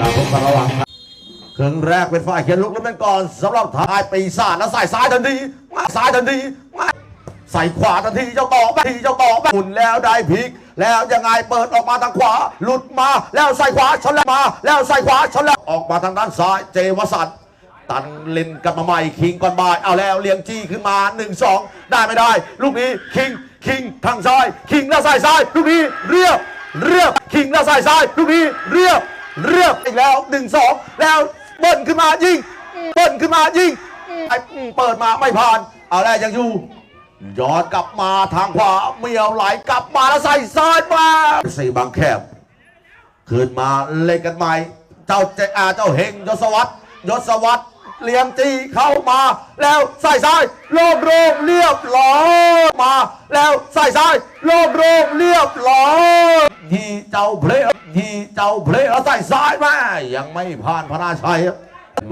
การพบกันระหว่างครึ่งแรกเป็นฝ่ายเขียนลุกแล้วเป็นก่อนสำหรับทายปีศาจแล้วใส่ซ้ายทันทีมาซ้ายทันทีมาใส่ขวาทันทีเจ้าต่อไปเจ้าต่อไปหมุนแล้วได้พลิก แล้วยังไงเปิดออกมาทางขวา หลุดมาแล้วใส่ขวาชนแล้วมา แล้วใส่ขวาชนแล้วออกมาทางด้านซ้ายเจวสันตันเล่นกลับมาใหม่คิงก่อนบ่ายเอาแล้วเลี้ยงจี้ขึ้นมา 1 2 ได้ไม่ได้ ลูกนี้คิงคิงทางซ้ายคิงแล้วซ้ายซ้าย ลูกนี้เรียบเรียบคิงแล้วซ้ายซ้าย ลูกนี้เรียบ เรียบอีกแล้ว1 2แล้วเบิ้ลขึ้นมายิงเบิ้ลขึ้นมายิงไอ้เปิดมาไม่ผ่าน เอาแล้วยังอยู่ย้อนกลับมาทางขวาเมียวไหลกลับมาแล้วใส่ซ้ายมาสี่บางแคบขึ้นมาเล่นกันใหม่ เจ้าเจอาเจ้าเฮงยศวัตรยศวัตรเลียมจีเข้ามา แล้วใส่ซ้ายโลบโรมเรียบร้อยมา แล้วใส่ซ้ายโลบโรมเรียบร้อย ที่เจ้าเพลย์ที่เจ้าเพลย์ใส่ซ้ายมายังไม่ผ่านพนาชัยครับ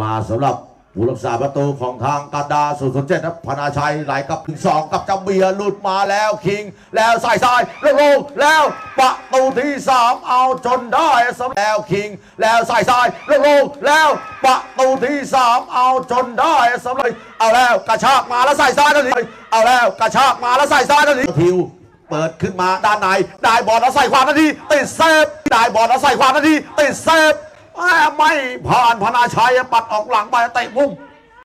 มาสำหรับผู้รักษาประตูของทางกาดาสุดสนเจ็ดครับพนาชัยไหลกับถึงสองกับเจ้าเบียร์หลุดมาแล้วคิง แล้วใส่ซ้ายลงลงแล้วประตูที่สามเอาจนได้สำแล้วคิง แล้วใส่ซ้ายลงลงแล้วประตูที่สามเอาจนได้สำเร็จเอาแล้วกระชากมาแล้วใส่ซ้ายทันทีเอาแล้วกระชากมาแล้วใส่ซ้ายทันทีทิว เปิดขึ้นมาด้านในได้บอลแล้วใส่ควาทันทีติดเซฟได้บอลแล้วใส่ควาทันทีติดเซฟไม่ผ่านพนาชัยปัดออกหลังไปเตะมุม